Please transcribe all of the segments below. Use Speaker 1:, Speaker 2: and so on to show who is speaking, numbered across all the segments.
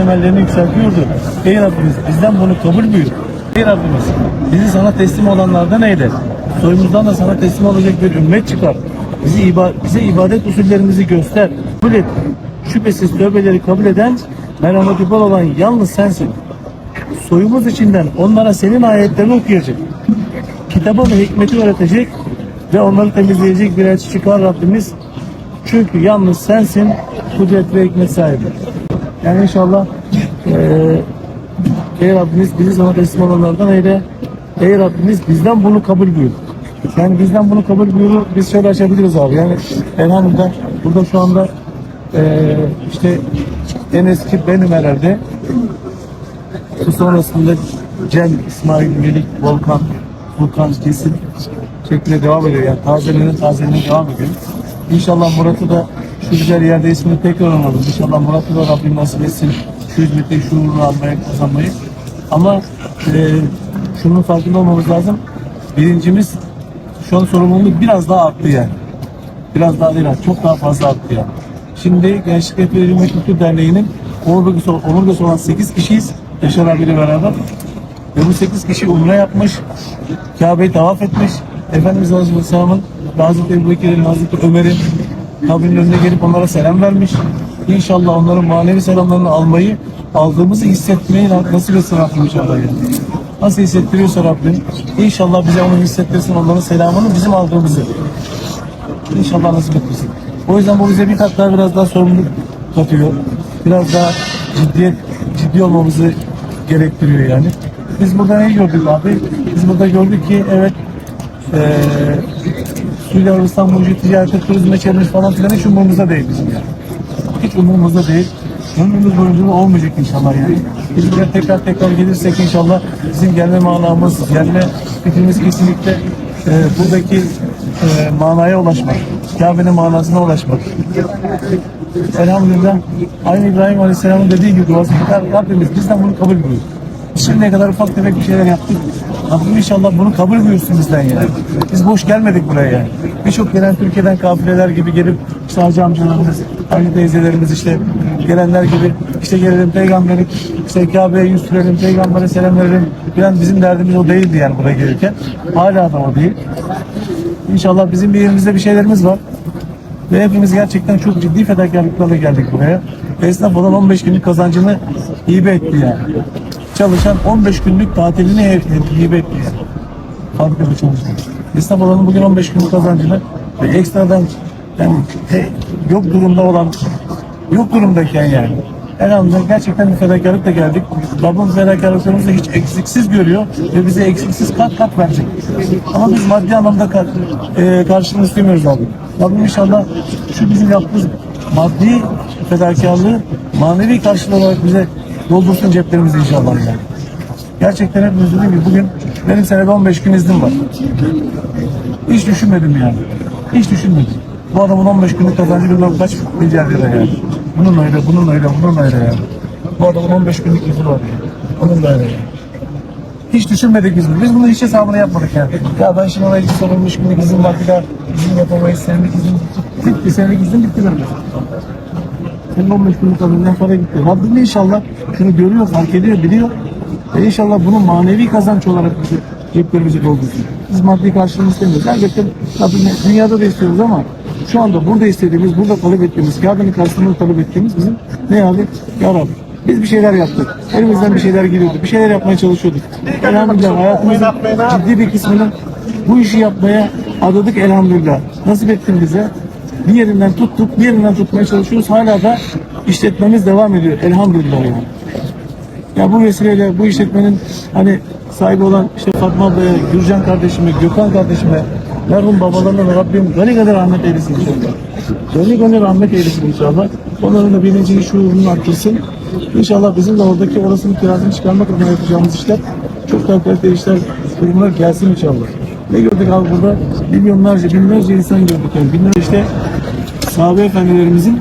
Speaker 1: temellerini yükseltiyordu. Ey Rabbimiz bizden bunu kabul buyur. Ey Rabbimiz bizi sana teslim olanlardan eyle. Soyumuzdan da sana teslim olacak bir ümmet çıkar. Bizi iba- bize ibadet usullerimizi göster. Kabul et. Şüphesiz tövbeleri kabul eden, merhameti bol olan yalnız sensin. Soyumuz içinden onlara senin ayetlerini okuyacak. Kitabı ve hikmeti öğretecek ve onları temizleyecek bir elçi çıkar Rabbimiz. Çünkü yalnız sensin kudret ve hikmet sahibi. Yani inşallah eee Ey Rabbimiz bizi sana teslim olanlardan eyle. Ey Rabbimiz bizden bunu kabul buyur. Yani bizden bunu kabul buyur. Biz şöyle açabiliriz abi. Yani elhamdülillah burada şu anda eee, işte en eski benim herhalde. Bu sonrasında Cem, İsmail, Melik, Volkan, Furkan, Kesin şeklinde devam ediyor. Yani tazelerin tazeliğine devam ediyor. İnşallah Murat'ı da şu güzel yerde ismini tekrar analım. İnşallah Murat'ı da Rabbim nasip etsin. Şu hizmeti, şuurunu almaya, kazanmayı. Ama e, şunun farkında olmamız lazım. Birincimiz şu an sorumluluğu biraz daha arttı yani. Biraz daha değil, çok daha fazla arttı yani. Şimdi Gençlik Rehberi ve Kültür Derneği'nin omurgası, omurgası olan 8 kişiyiz. Yaşar abiyle beraber. Ve bu 8 kişi umre yapmış. Kabe'yi tavaf etmiş. Efendimiz Aleyhisselam'ın Hazreti Ebu Bekir'in, Hazreti Ömer'in kabrinin önüne gelip onlara selam vermiş. İnşallah onların manevi selamlarını almayı, aldığımızı hissetmeyi nasip etsin Rabbim inşallah. Yani. Nasıl hissettiriyorsa Rabbim, inşallah bize onu hissettirsin, onların selamını bizim aldığımızı. İnşallah nasip etmesin. O yüzden bu bize bir kat daha biraz daha sorumluluk katıyor. Biraz daha ciddiyet, ciddi olmamızı gerektiriyor yani. Biz burada neyi gördük abi? Biz burada gördük ki evet eee Suudi Arabistan bu işi ticarete, turizme çevirmiş falan filan hiç umurumuzda değil bizim yani. Hiç umurumuzda değil. Ömrümüz boyunca da olmayacak inşallah yani. Biz buraya tekrar tekrar gelirsek inşallah bizim gelme manamız, gelme fikrimiz kesinlikle e, buradaki e, manaya ulaşmak. Kabe'nin manasına ulaşmak. Elhamdülillah aynı İbrahim Aleyhisselam'ın dediği gibi duası Rabbimiz bizden bunu kabul buyur. Şimdiye kadar ufak tefek bir şeyler yaptık. Rabbim inşallah bunu kabul buyursun bizden yani. Biz boş gelmedik buraya yani. Birçok gelen Türkiye'den kafileler gibi gelip işte hacı amcalarımız, hacı teyzelerimiz işte gelenler gibi işte gelelim peygamberi işte Kabe'ye yüz sürelim, peygambere selam verelim. Falan bizim derdimiz o değildi yani buraya gelirken. Hala da o değil. İnşallah bizim bir yerimizde bir şeylerimiz var. Ve hepimiz gerçekten çok ciddi fedakarlıklarla geldik buraya. Esnaf olan 15 günlük kazancını hibe etti yani. Çalışan 15 günlük tatilini hibe etti yani. Fabrikada çalışan. Esnaf olanın bugün 15 günlük kazancını ve ekstradan yani he- yok durumda olan yok durumdayken yani. Elhamdülillah gerçekten bir fedakarlıkla geldik. Rabbim fedakarlıklarımızı hiç eksiksiz görüyor ve bize eksiksiz kat kat verecek. Ama biz maddi anlamda kar, e, karşılığını istemiyoruz abi. Rabbim inşallah şu bizim yaptığımız maddi fedakarlığı manevi karşılığı olarak bize doldursun ceplerimizi inşallah yani. Gerçekten hepimiz dediğim gibi bugün benim senede 15 gün iznim var. Hiç düşünmedim yani. Hiç düşünmedim. Bu adamın 15 günlük kazancı bilmem kaç milyar lira yani. Bunun öyle, bunun öyle, bunun öyle yani. Bu adamın 15 günlük izni var yani. Bunun da öyle yani. Hiç düşünmedik biz bunu. Biz bunu hiç hesabını yapmadık yani. Ya ben şimdi ona izin sorulmuş günlük izin var bir daha izin yapamayız. Senelik izin bitti. Senelik izin bitti benim. Senin 15 günlük kazancından para gitti. Rabbim inşallah şunu görüyor, fark ediyor, biliyor. Ve inşallah bunu manevi kazanç olarak bize ceplerimizi doldursun. Biz maddi karşılığını istemiyoruz. Elbette Rabbim dünyada da istiyoruz ama şu anda burada istediğimiz, burada talep ettiğimiz, kağıdını karşılığını talep ettiğimiz bizim ne abi? Ya Rabbi biz bir şeyler yaptık. Elimizden bir şeyler geliyordu. Bir şeyler yapmaya çalışıyorduk. Elhamdülillah hayatımızın ciddi bir kısmını bu işi yapmaya adadık elhamdülillah. Nasip ettin bize. Bir yerinden tuttuk, bir yerinden tutmaya çalışıyoruz. Hala da işletmemiz devam ediyor. Elhamdülillah yani. Ya bu vesileyle bu işletmenin hani sahibi olan işte Fatma ablaya, Gürcan kardeşime, Gökhan kardeşime, merhum babalarına Rabbim gani gani rahmet eylesin inşallah. Gani gani rahmet eylesin inşallah. Onların da bilincini, şuurunu artırsın. İnşallah bizim de oradaki orasının kirazını çıkarmak adına yapacağımız işler çok daha kaliteli işler, durumlar gelsin inşallah. Ne gördük abi burada? Milyonlarca, binlerce insan gördük. Yani binlerce işte sahabe efendilerimizin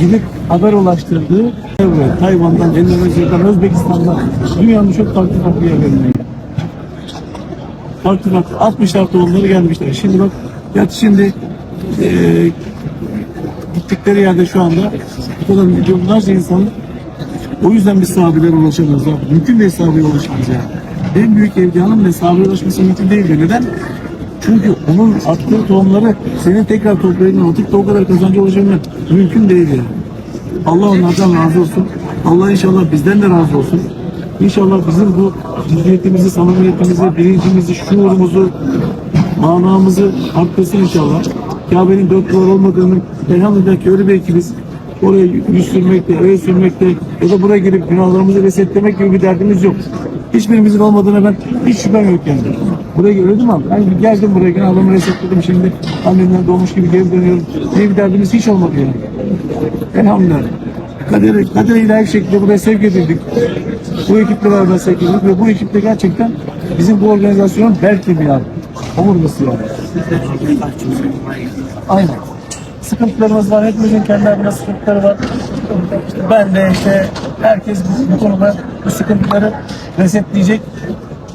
Speaker 1: gidip haber ulaştırdığı evet, Tayvan'dan, Endonezya'dan, Özbekistan'dan dünyanın çok farklı farklı yerlerinden farklı farklı 60 hafta onları gelmişler. Şimdi bak ya şimdi eee gittikleri yerde şu anda bu kadar milyonlarca insan o yüzden biz sahabelere ulaşamıyoruz. Mümkün değil sahabeye ulaşmamız yani. En büyük evliyanın bile sahabeye ulaşması mümkün değil. diyor. Neden? Çünkü onun attığı tohumları senin tekrar toplayıp atıp da o kadar kazancı ulaşabilmek mümkün değil yani. Allah onlardan razı olsun. Allah inşallah bizden de razı olsun. İnşallah bizim bu ciddiyetimizi, samimiyetimizi, bilincimizi, şuurumuzu, manamızı arttırsın inşallah. Kabe'nin dört duvar olmadığını elhamdülillah ki öyle bir ekibiz. Oraya yüz sürmekte, el sürmekte ya da buraya girip günahlarımızı resetlemek gibi bir derdimiz yok. Hiçbirimizin olmadığına ben hiç şüphem yok yani. Buraya öyle değil abi? Ben geldim buraya günahlarımı resetledim şimdi annemden doğmuş gibi geri dönüyorum. Diye bir derdimiz hiç olmadı yani. Elhamdülillah. Kader, kader ilahi bir şekilde buraya sevk edildik. Bu ekiple beraber sevk edildik ve bu ekiple gerçekten bizim bu organizasyonun bel kemiği abi. Omurgası yani. Aynen. Sıkıntılarımız var. Hepimizin kendi adına sıkıntıları var. Ben de işte herkes bu, bu konuda bu sıkıntıları resetleyecek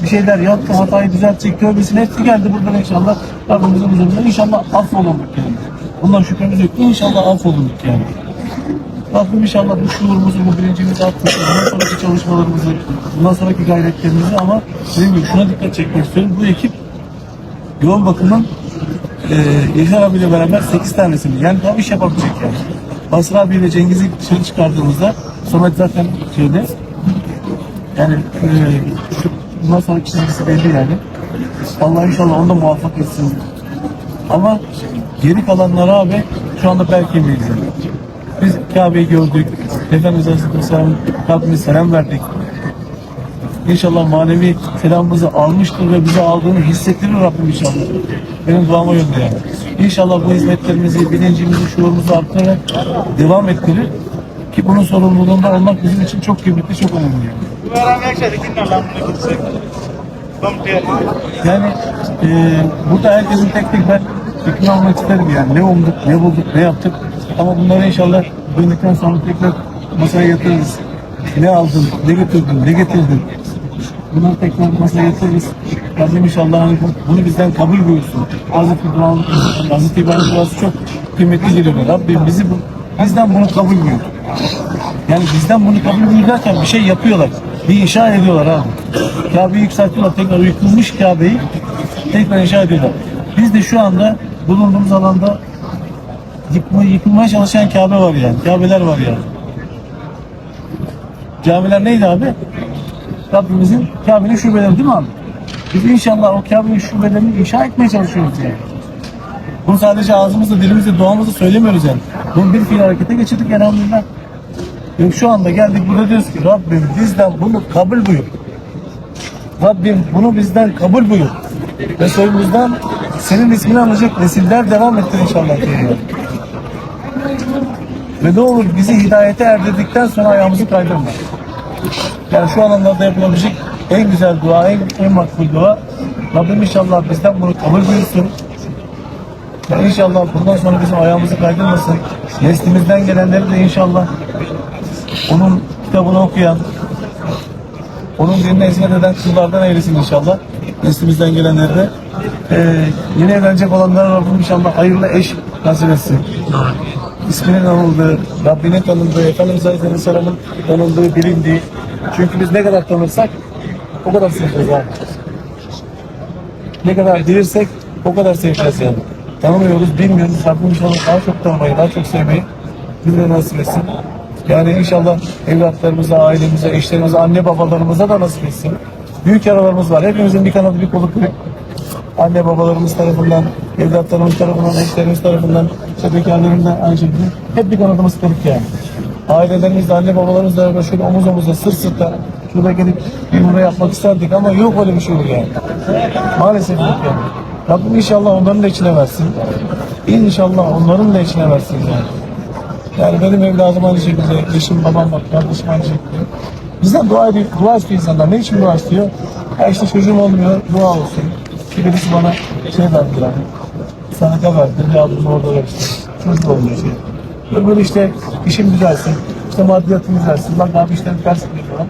Speaker 1: bir şeyler yaptı, hatayı düzeltecek, tövbesini hepsi geldi buradan inşallah. Rabbimizin huzurunda inşallah affolunduk yani. Bundan şüphemiz yok. İnşallah affolunduk yani. Rabbim inşallah bu şuurumuzu, bu bilincimizi arttırsın. Bundan sonraki çalışmalarımızı, bundan sonraki gayretlerimizi ama dediğim gibi şuna dikkat çekmek istiyorum. Bu ekip yoğun bakımın e, abiyle beraber 8 tanesini yani tam iş yapabilecek yani. Basri abiyle Cengiz'i dışarı çıkardığımızda Samet zaten şeyde yani e, şu, bundan sonraki çizgisi belli yani. Allah inşallah onu da muvaffak etsin. Ama geri kalanlara abi şu anda belki miyiz? Biz Kabe'yi gördük. Efendimiz Aleyhisselam Rabbimiz selam verdik. İnşallah manevi selamımızı almıştır ve bize aldığını hissettirir Rabbim inşallah. Benim duama yönde yani. İnşallah bu hizmetlerimizi, bilincimizi, şuurumuzu arttırarak devam ettirir. Ki bunun sorumluluğunda olmak bizim için çok kıymetli, çok önemli yani. Yani e, burada herkesin tek tek ben fikrini almak isterim yani. Ne umduk, ne bulduk, ne yaptık. Ama bunları inşallah döndükten sonra tekrar masaya yatırırız. Ne aldın, ne götürdün, ne getirdin. Bunları tekrar masaya yatırırız. Rabbim inşallah bu- bunu bizden kabul buyursun. Hazreti İbrahim, Hazreti İbrahim duası çok kıymetli geliyor. Rabbim bizi bu, bizden bunu kabul buyur. Yani bizden bunu kabul buyur bir şey yapıyorlar. Bir inşa ediyorlar abi. Kabe'yi yükseltiyorlar. Tekrar yıkılmış Kabe'yi tekrar inşa ediyorlar. Biz de şu anda bulunduğumuz alanda yıkma, yıkılmaya çalışan Kabe var yani. Kabeler var yani. Camiler neydi abi? Rabbimizin Kabe'nin şubeleri değil mi abi? Biz inşallah o Kabe'nin şubelerini inşa etmeye çalışıyoruz yani. Bunu sadece ağzımızla, dilimizle, duamızla söylemiyoruz yani. Bunu bir fiil harekete geçirdik elhamdülillah. Ve şu anda geldik burada diyoruz ki Rabbim bizden bunu kabul buyur. Rabbim bunu bizden kabul buyur. Ve soyumuzdan senin ismini alacak nesiller devam ettir inşallah. diyorlar. Ve ne olur bizi hidayete erdirdikten sonra ayağımızı kaydırma. Yani şu alanlarda yapılabilecek en güzel dua, en, en makbul dua. Rabbim inşallah bizden bunu kabul buyursun. Ve inşallah bundan sonra bizim ayağımızı kaydırmasın. Neslimizden gelenleri de inşallah onun kitabını okuyan, onun dinine hizmet eden kullardan eylesin inşallah. Neslimizden gelenleri de. Ee, yeni evlenecek olanlara Rabbim inşallah hayırlı eş nasip etsin. İsminin anıldığı, Rabbinin tanındığı, Efendimiz Aleyhisselam'ın tanındığı, bilindiği. Çünkü biz ne kadar tanırsak o kadar seveceğiz abi. Ne kadar bilirsek o kadar seveceğiz yani. Tanımıyoruz, bilmiyoruz. Rabbim inşallah daha çok tanımayı, daha çok sevmeyi bize nasip etsin. Yani inşallah evlatlarımıza, ailemize, eşlerimize, anne babalarımıza da nasip etsin. Büyük yaralarımız var. Hepimizin bir kanadı bir kolu kırık. Anne babalarımız tarafından, evlatlarımız tarafından, eşlerimiz tarafından, işte bekarlarından aynı şekilde hep bir kanadımız kırık yani. Ailelerimizle, anne babalarımızla beraber şöyle omuz omuza, sırt sırta şurada gelip bir umre yapmak isterdik ama yok öyle bir şey yani. Maalesef yok yani. Rabbim inşallah onların da içine versin. İnşallah onların da içine versin yani. Yani benim evladım aynı şekilde, eşim, babam bak, kardeşim aynı şekilde. Bizden dua ediyor, dua istiyor insanlar. Ne için dua istiyor? Ya işte çocuğum olmuyor, dua olsun. Ki birisi bana şey verdi yani. Sadaka verdi, ya bunu orada işte. Çocuk olmuyor şey. Öbürü işte işim düzelsin, işte maddiyatım düzelsin. Bak abi işte ters gidiyor falan.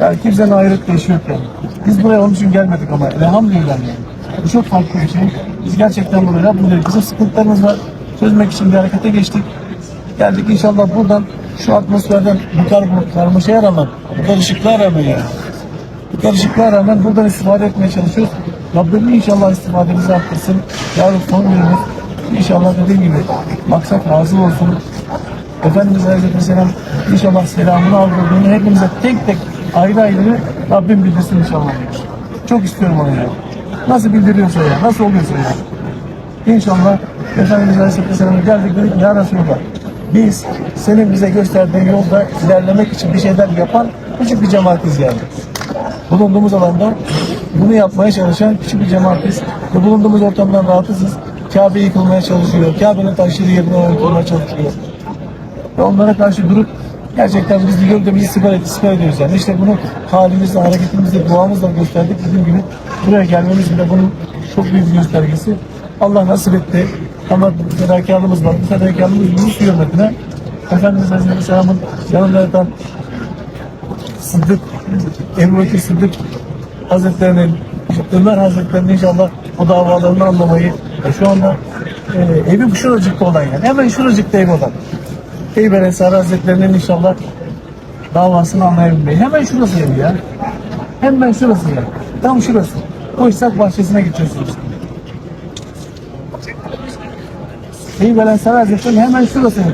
Speaker 1: Yani kimsenin ayrılık değişi yok yani. Biz buraya onun için gelmedik ama elhamdülillah yani. Bu çok farklı bir şey. Biz gerçekten buraya Rabbim bizim sıkıntılarımız var. Çözmek için bir harekete geçtik. Geldik inşallah buradan şu atmosferden bu kar, bu karmaşaya rağmen, bu karışıklığa rağmen yani. Bu karışıklığa rağmen buradan istifade etmeye çalışıyoruz. Rabbim inşallah istifademizi arttırsın. Yarın son günümüz. İnşallah dediğim gibi maksat razı olsun. Efendimiz Aleyhisselam inşallah selamını aldırdığını hepimize tek tek ayrı ayrı Rabbim bildirsin inşallah. Çok istiyorum onu ya. Nasıl bildiriyorsa ya, nasıl oluyorsa ya. İnşallah Efendimiz Aleyhisselam'a geldik dedik ya Resulallah biz senin bize gösterdiğin yolda ilerlemek için bir şeyler yapan küçük bir cemaatiz yani. Bulunduğumuz alanda bunu yapmaya çalışan küçük bir cemaatiz ve bulunduğumuz ortamdan rahatsızız. Kabe yıkılmaya çalışıyor. Kabe'nin taşları yerine oynatılmaya çalışıyor. Ve onlara karşı durup gerçekten biz de gövdemizi siper, et, siper ediyoruz yani. İşte bunu halimizle, hareketimizle, duamızla gösterdik. Bizim gibi buraya gelmemiz bile bunun çok büyük bir göstergesi. Allah nasip etti. Ama fedakarlığımız var. Bu fedakarlığımız Yunus hürmetine Efendimiz Aleyhisselam'ın yanında yatan Sıddık, Ebu Bekir Sıddık Hazretlerinin, Ömer Hazretlerinin inşallah o davalarını anlamayı e, şu anda e, evi şuracıkta olan yani. Hemen şuracıkta ev olan. Eyber Ensari Hazretlerinin inşallah davasını anlayabilmeyi. Hemen şurası ev ya. Hemen şurası ya. Tam şurası. O İshak bahçesine geçiyorsunuz. Eyber Ensari Hazretlerinin hemen şurası ev.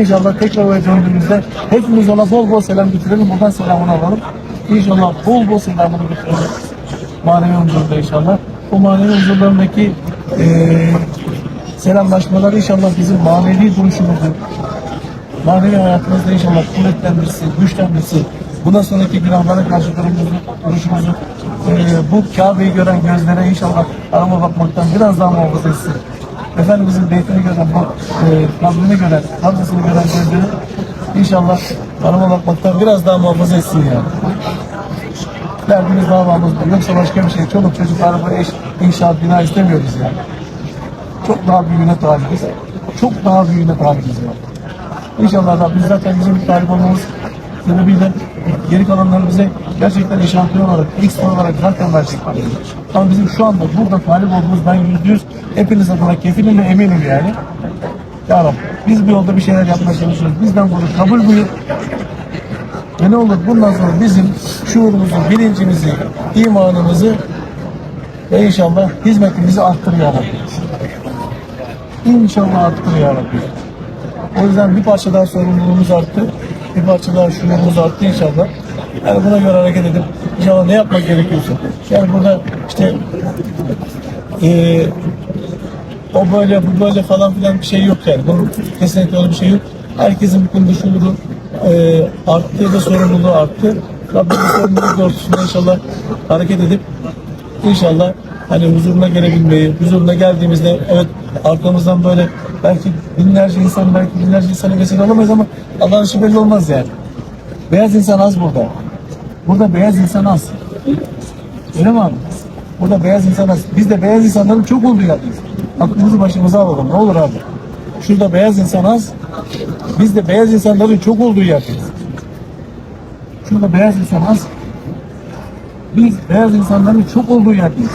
Speaker 1: İnşallah tekrar oraya döndüğümüzde hepimiz ona bol bol selam getirelim. Buradan selamını alalım. İnşallah bol bol selamını getirelim. Manevi huzurda inşallah. O manevi huzurlarındaki eee selamlaşmalar inşallah bizim manevi duruşumuzu, manevi hayatımızda inşallah kuvvetlendirsin, güçlendirsin. Bundan sonraki günahlara karşı durumumuzu, duruşumuzu, eee, bu Kabe'yi gören gözlere inşallah arama bakmaktan biraz daha muhafaza etsin. Efendimizin beytini gören, bu e, kabrini gören, kabrisini gören gözleri inşallah arama bakmaktan biraz daha muhafaza etsin yani. Derdimiz davamız bu. Yoksa başka bir şey. Çoluk çocuk araba, eş, inşaat, bina istemiyoruz yani. Çok daha büyüğüne talibiz. Çok daha büyüğüne talibiz yani. İnşallah Rabbim zaten bizim talip olmamız sebebiyle geri kalanları bize gerçekten eşantiyon olarak, X olarak zaten verecek. Ama bizim şu anda burada talip olduğumuz ben yüzde yüz hepiniz adına kefilim ve eminim yani. Ya Rabbi biz bu yolda bir şeyler yapmaya çalışıyoruz. Bizden bunu kabul buyur. Ve ne olur bundan sonra bizim şuurumuzu, bilincimizi, imanımızı ve inşallah hizmetimizi arttır ya Rabbi. İnşallah arttır ya Rabbi. O yüzden bir parça daha sorumluluğumuz arttı. Bir parça daha şuurumuz arttı inşallah. Yani buna göre hareket edip inşallah ne yapmak gerekiyorsa. Yani burada işte eee o böyle bu böyle falan filan bir şey yok yani. Bunun kesinlikle öyle bir şey yok. Herkesin bu konuda şuuru eee arttı ve sorumluluğu arttı. Rabbim sorumluluk doğrultusunda inşallah hareket edip inşallah hani huzuruna gelebilmeyi, huzuruna geldiğimizde evet arkamızdan böyle belki binlerce insan belki binlerce insanı vesile olamayız ama Allah'ın işi belli olmaz yani. Beyaz insan az burada. Burada beyaz insan az. Öyle mi abi? Burada beyaz insan az. Biz de beyaz insanların çok olduğu yerdeyiz. Aklımızı başımıza alalım. Ne olur abi. Şurada beyaz insan az. Biz de beyaz insanların çok olduğu yerdeyiz. Şurada beyaz insan az. Biz beyaz insanların çok olduğu yerdeyiz.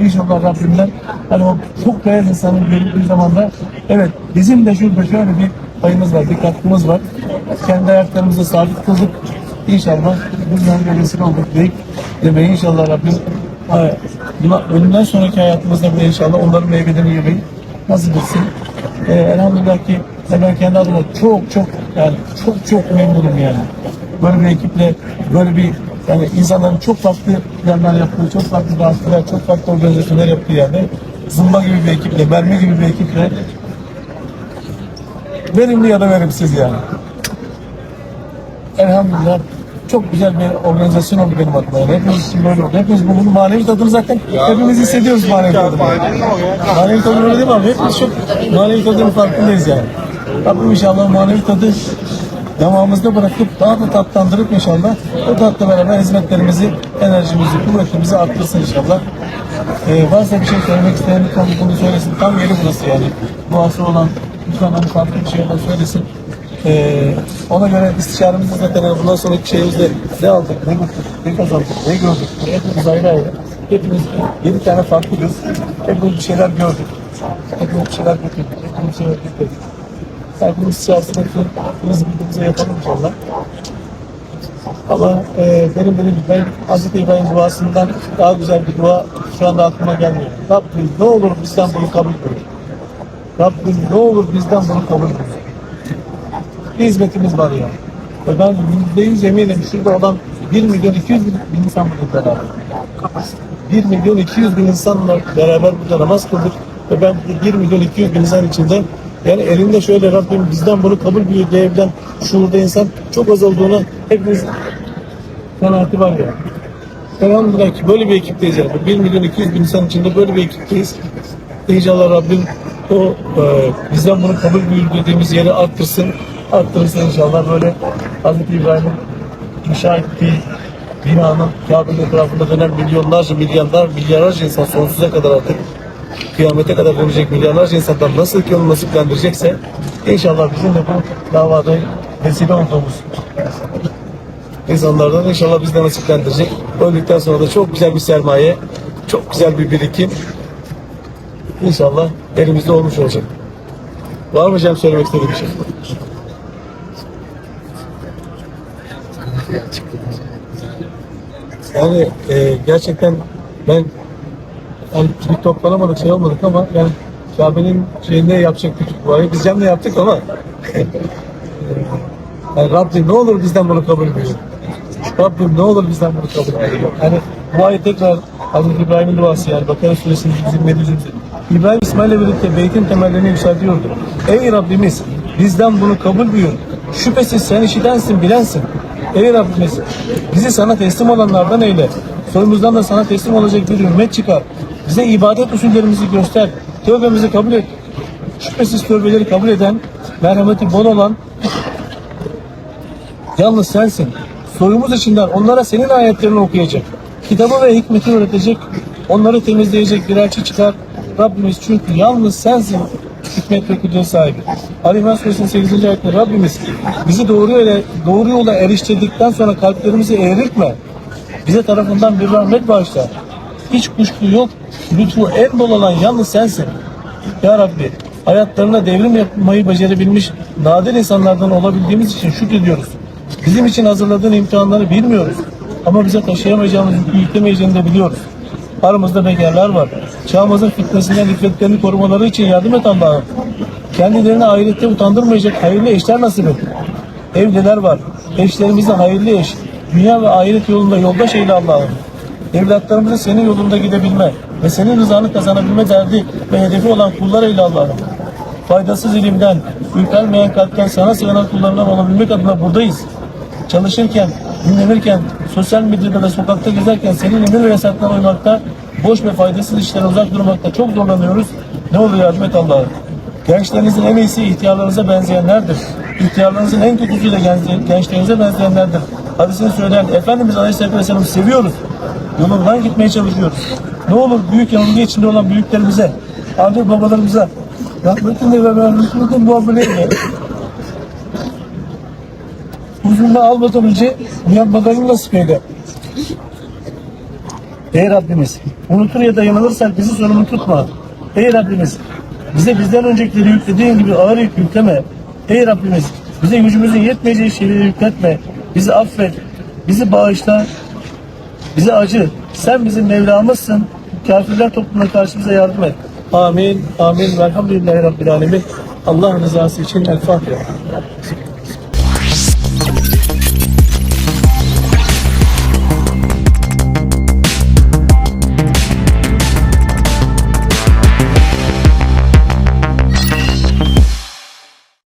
Speaker 1: İnşallah Rabbimden hani o çok beyaz insanın görüldüğü zaman da evet bizim de şurada şöyle bir payımız var, bir katkımız var. Kendi ayaklarımıza sabit kıldık. İnşallah bundan böylesine olduk deyip demeyi inşallah Rabbim ha, buna, sonraki hayatımızda bile inşallah onların meyvelerini yemeyi nasip etsin. Ee, elhamdülillah ki ben kendi adıma çok çok yani çok çok memnunum yani. Böyle bir ekiple böyle bir yani insanların çok farklı planlar yaptığı, çok farklı danslar, çok farklı organizasyonlar yaptığı yerde zımba gibi bir ekiple, mermi gibi bir ekiple verimli ya da verimsiz yani. Elhamdülillah çok güzel bir organizasyon oldu benim adıma. Yani hepimiz için böyle oldu. Hepimiz bunun manevi tadını zaten hepimiz hissediyoruz manevi tadını. Manevi tadını öyle değil mi abi? Hepimiz çok manevi tadının farkındayız yani. Rabbim inşallah manevi tadı damağımızda bırakıp daha da tatlandırıp inşallah o tatla beraber hizmetlerimizi, enerjimizi, kuvvetimizi arttırsın inşallah. Ee, varsa bir şey söylemek isteyen lütfen bunu söylesin. Tam yeri burası yani. Duası olan lütfen hani farklı bir şeyler söylesin. Ee, ona göre istişaremizi zaten yani bundan sonraki şeyimizde ne aldık, ne götürdük, ne kazandık, ne gördük. Hepimiz ayrı ayrı. Hepimiz yedi tane farklıyız. Hepimiz bir şeyler gördük. Hep hepimiz bir şeyler getirdik. Hepimiz bir şeyler getirdik. Hepimiz siyasetini biz bildiğimize yapalım inşallah. Ama e, benim benim ben Hazreti İbrahim duasından daha güzel bir dua şu anda aklıma gelmiyor. Rabbim ne olur bizden bunu kabul buyur. Rabbim ne olur bizden bunu kabul buyur. Bir hizmetimiz var ya. Ve ben yüzde yüz eminim şurada olan 1 milyon 200 bin insan burada beraber. 1 milyon 200 bin insanla beraber burada namaz kıldık. Ve ben bu 1 milyon 200 bin insan içinde yani elinde şöyle Rabbim bizden bunu kabul buyur diyebilen şuurda insan çok az olduğunu hepimiz kanaati var ya. Elhamdülillah ki böyle bir ekipteyiz yani. 1 milyon 200 bin insan içinde böyle bir ekipteyiz. İnşallah Rabbim o e, bizden bunu kabul buyur dediğimiz yeri arttırsın. Arttırırsa inşallah böyle Hazreti İbrahim'in inşa ettiği binanın Kabe'nin etrafında dönen milyonlarca, milyarlar, milyarlarca insan sonsuza kadar artık kıyamete kadar dönecek milyarlarca insandan nasıl ki onu nasiplendirecekse inşallah bizim de bu davada vesile olduğumuz insanlardan inşallah biz de nasiplendirecek. Öldükten sonra da çok güzel bir sermaye, çok güzel bir birikim inşallah elimizde olmuş olacak. Var mı Cem söylemek istediğim bir şey? Yani e, gerçekten ben yani bir toplanamadık şey olmadık ama yani Kabe'nin şeyinde yapacak küçük duayı biz Cem'le yaptık ama yani Rabbim ne olur bizden bunu kabul buyur. Rabbim ne olur bizden bunu kabul buyur. Yani bu ayet tekrar Hazreti İbrahim'in duası yani Bakara suresinin 27. İbrahim İsmail'le birlikte beytin temellerini yükseltiyordu. Ey Rabbimiz bizden bunu kabul buyur. Şüphesiz sen işitensin, bilensin. Ey Rabbimiz bizi sana teslim olanlardan eyle. Soyumuzdan da sana teslim olacak bir ümmet çıkar. Bize ibadet usullerimizi göster. Tövbemizi kabul et. Şüphesiz tövbeleri kabul eden, merhameti bol olan Yalnız sensin. Soyumuz içinden onlara senin ayetlerini okuyacak. Kitabı ve hikmeti öğretecek. Onları temizleyecek bir elçi çıkar. Rabbimiz çünkü yalnız sensin hikmet ve kudret sahibi. Ali İmran Suresinin 8. ayetinde Rabbimiz bizi doğru yola, doğru yola eriştirdikten sonra kalplerimizi eğritme. Bize tarafından bir rahmet bağışla. Hiç kuşku yok. Lütfu en bol olan yalnız sensin. Ya Rabbi hayatlarına devrim yapmayı becerebilmiş nadir insanlardan olabildiğimiz için şükrediyoruz. Bizim için hazırladığın imtihanları bilmiyoruz. Ama bize taşıyamayacağımız yükü yüklemeyeceğini de biliyoruz. Aramızda bekarlar var. Çağımızın fitnesinden iffetlerini korumaları için yardım et Allah'ım. Kendilerini ahirette utandırmayacak hayırlı eşler nasip et. Evliler var. Eşlerimize hayırlı eş. Dünya ve ahiret yolunda yoldaş eyle Allah'ım. Evlatlarımızı senin yolunda gidebilme ve senin rızanı kazanabilme derdi ve hedefi olan kullar eyle Allah'ım. Faydasız ilimden, ürpermeyen kalpten sana sığınan kullarından olabilmek adına buradayız. Çalışırken, dinlenirken, sosyal medyada ve sokakta gezerken senin emir ve yasaklarına uymakta, boş ve faydasız işlere uzak durmakta çok zorlanıyoruz. Ne olur yardım Allah'ım. Gençlerinizin en iyisi ihtiyarlarınıza benzeyenlerdir. İhtiyarlarınızın en kötüsü de genç- gençlerinize benzeyenlerdir. Hadisini söyleyen Efendimiz Aleyhisselatü Vesselam'ı seviyoruz. Yolundan gitmeye çalışıyoruz. Ne olur büyük yanılgı içinde olan büyüklerimize, anne babalarımıza, rahmetinle ve merhametinle muamele eyle. Huzuruna almadan önce uyanmalarını nasip eyle. Ey Rabbimiz, unutur ya da yanılırsak bizi sorumlu tutma. Ey Rabbimiz, bize bizden öncekileri yüklediğin gibi ağır yük yükleme. Ey Rabbimiz, bize gücümüzün yetmeyeceği şeyleri yükletme. Bizi affet, bizi bağışla, bize acı. Sen bizim Mevlamızsın. Kafirler toplumuna karşı bize yardım et. Amin, amin. Velhamdülillahi Rabbil Alemin. Allah rızası için El Fatiha.